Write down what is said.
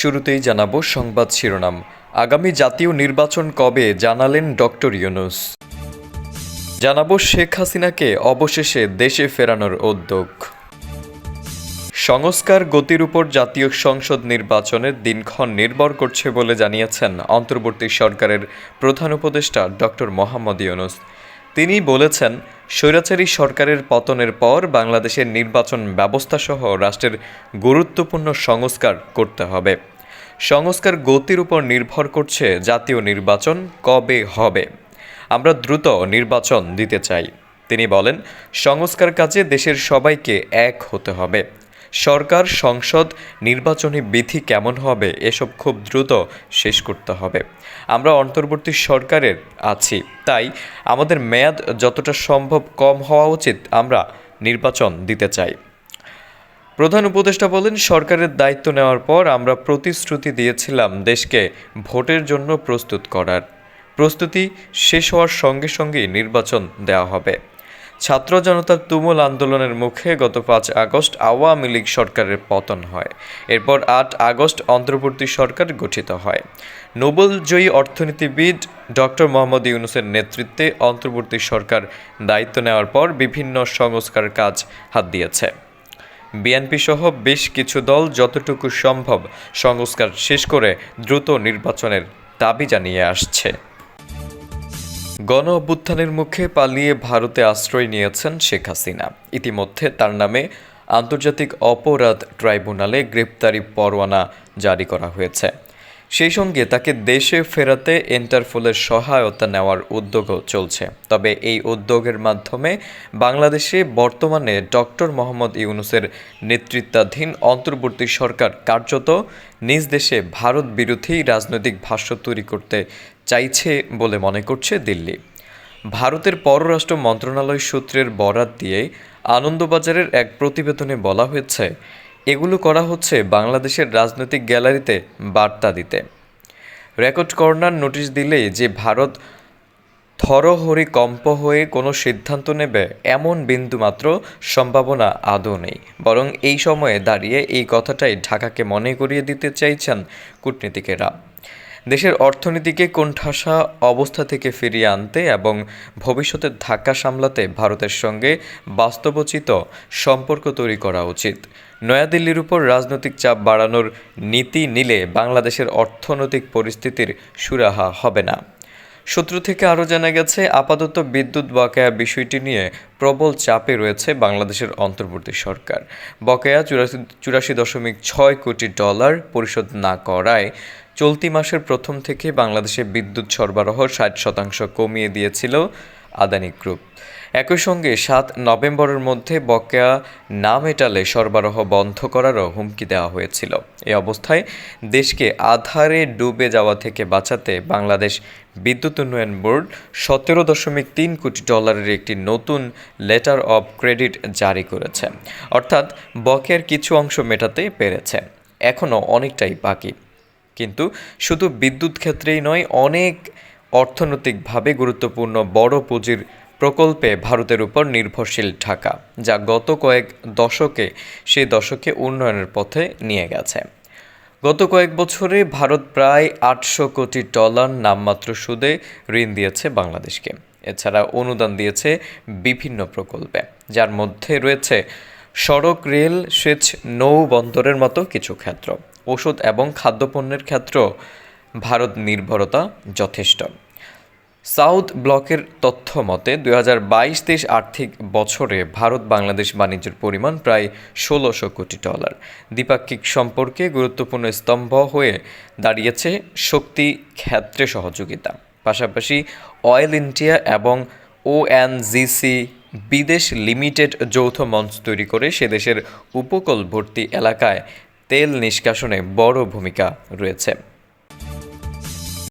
শুরুতেই জানাব সংবাদ শিরোনাম। আগামী জাতীয় নির্বাচন কবে জানালেন ডক্টর ইউনুস। জানাব শেখ হাসিনাকে অবশেষে দেশে ফেরানোর উদ্যোগ। সংস্কার গতির উপর জাতীয় সংসদ নির্বাচনের দিনক্ষণ নির্ভর করছে বলে জানিয়েছেন অন্তর্বর্তী সরকারের প্রধান উপদেষ্টা ডক্টর মোহাম্মদ ইউনুস। তিনি বলেছেন, স্বৈরাচারী সরকারের পতনের পর বাংলাদেশের নির্বাচন ব্যবস্থা সহ রাষ্ট্রের গুরুত্বপূর্ণ সংস্কার করতে হবে। সংস্কার গতির উপর নির্ভর করছে জাতীয় নির্বাচন কবে হবে। আমরা দ্রুত নির্বাচন দিতে চাই। তিনি বলেন, সংস্কার কাজে দেশের সবাইকে এক হতে হবে। সরকার, সংসদ নির্বাচনী বিধি কেমন হবে, এসব খুব দ্রুত শেষ করতে হবে। আমরা অন্তর্বর্তী সরকারের আছি, তাই আমাদের মেয়াদ যতটা সম্ভব কম হওয়া উচিত আমরা নির্বাচন দিতে চাই। প্রধান উপদেষ্টা বলেন, সরকারের দায়িত্ব নেওয়ার পর আমরা প্রতিশ্রুতি দিয়েছিলাম দেশকে ভোটের জন্য প্রস্তুত করার। প্রস্তুতি শেষ হওয়ার সঙ্গে সঙ্গেই নির্বাচন দেওয়া হবে। ছাত্র জনতার তুমুল আন্দোলনের মুখে গত পাঁচ আগস্ট আওয়ামী লীগ সরকারের পতন হয়। এরপর আট আগস্ট অন্তর্বর্তী সরকার গঠিত হয়। নোবেলজয়ী অর্থনীতিবিদ ডক্টর মোহাম্মদ ইউনুসের নেতৃত্বে অন্তর্বর্তী সরকার দায়িত্ব নেওয়ার পর বিভিন্ন সংস্কার কাজ হাত দিয়েছে। বিএনপি সহ বেশ কিছু দল যতটুকু সম্ভব সংস্কার শেষ করে দ্রুত নির্বাচনের দাবি জানিয়ে আসছে। গণ অভ্যুত্থানের মুখে পালিয়ে ভারতে আশ্রয় নিয়েছেন শেখ হাসিনা। ইতিমধ্যে তার নামে আন্তর্জাতিক অপরাধ ট্রাইব্যুনালে গ্রেপ্তারি পরোয়ানা জারি করা হয়েছে। সেই সঙ্গে তাকে দেশে ফেরাতে ইন্টারপোলের সহায়তা নেওয়ার উদ্যোগও চলছে। তবে এই উদ্যোগের মাধ্যমে বাংলাদেশে বর্তমানে ডক্টর মোহাম্মদ ইউনুসের নেতৃত্বাধীন অন্তর্বর্তী সরকার কার্যত নিজ দেশে ভারত বিরোধী রাজনৈতিক ভাষ্য তৈরি করতে চাইছে বলে মনে করছে দিল্লি। ভারতের পররাষ্ট্র মন্ত্রণালয় সূত্রের বরাত দিয়ে আনন্দবাজারের এক প্রতিবেদনে বলা হয়েছে, এগুলো করা হচ্ছে বাংলাদেশের রাজনৈতিক গ্যালারিতে বার্তা দিতে। রেকর্ড কর্নার নোটিশ দিলেই যে ভারত থরহরি কম্প হয়ে কোনো সিদ্ধান্ত নেবে এমন বিন্দুমাত্র সম্ভাবনা আদৌ নেই। বরং এই সময়ে দাঁড়িয়ে এই কথাটাই ঢাকাকে মনে করিয়ে দিতে চাইছেন কূটনীতিকেরা। দেশের অর্থনীতিকে কোণঠাসা অবস্থা থেকে ফিরিয়ে আনতে এবং ভবিষ্যতের ধাক্কা সামলাতে ভারতের সঙ্গে বাস্তবচিত সম্পর্ক তৈরি করা উচিত। নয়াদিল্লির উপর রাজনৈতিক চাপ বাড়ানোর নীতি নিলে বাংলাদেশের অর্থনৈতিক পরিস্থিতির সুরাহা হবে না। সূত্র থেকে আরও জানা গেছে, আপাতত বিদ্যুৎ বকেয়া বিষয়টি নিয়ে প্রবল চাপে রয়েছে বাংলাদেশের অন্তর্বর্তী সরকার। বকেয়া চুরাশি চুরাশি দশমিক ছয় কোটি ডলার পরিশোধ না করায় চলতি মাসের প্রথম থেকে বাংলাদেশে বিদ্যুৎ সরবরাহ ষাট শতাংশ কমিয়ে দিয়েছিল আদানি গ্রুপ। একই সঙ্গে সাত নভেম্বরের মধ্যে বকেয়া না মেটালে সরবরাহ বন্ধ করারও হুমকি দেওয়া হয়েছিল। এ অবস্থায় দেশকে আধারে ডুবে যাওয়া থেকে বাঁচাতে বাংলাদেশ বিদ্যুৎ উন্নয়ন বোর্ড সতেরো দশমিক তিন কোটি ডলারের একটি নতুন লেটার অব ক্রেডিট জারি করেছে। অর্থাৎ বকেয়ার কিছু অংশ মেটাতে পেরেছে। এখনও অনেকটাই বাকি। কিন্তু শুধু বিদ্যুৎ ক্ষেত্রেই নয়, অনেক অর্থনৈতিকভাবে গুরুত্বপূর্ণ বড় পুঁজির প্রকল্পে ভারতের উপর নির্ভরশীল ঢাকা, যা গত কয়েক দশকে সেই দশকে উন্নয়নের পথে নিয়ে গেছে। গত কয়েক বছরে ভারত প্রায় আটশো কোটি ডলার নামমাত্র সুদে ঋণ দিয়েছে বাংলাদেশকে। এছাড়া অনুদান দিয়েছে বিভিন্ন প্রকল্পে, যার মধ্যে রয়েছে সড়ক, রেল, সেচ, নৌ বন্দরের মতো কিছু ক্ষেত্র। ওষুধ এবং খাদ্যপণ্যের ক্ষেত্র ভারত নির্ভরতা যথেষ্ট। সাউথ ব্লকের তথ্য মতে, দুই হাজার বাইশ তেইশ আর্থিক বছরে ভারত বাংলাদেশ বাণিজ্যের পরিমাণ প্রায় ষোলোশো কোটি ডলার। দ্বিপাক্ষিক সম্পর্কে গুরুত্বপূর্ণ স্তম্ভ হয়ে দাঁড়িয়েছে শক্তি ক্ষেত্রে সহযোগিতা। পাশাপাশি অয়েল ইন্ডিয়া এবং ওএনজিসি বিদেশ লিমিটেড যৌথ মঞ্চ তৈরি করে সে দেশের উপকূলবর্তী এলাকায় তেল নিষ্কাশনে বড় ভূমিকা রয়েছে।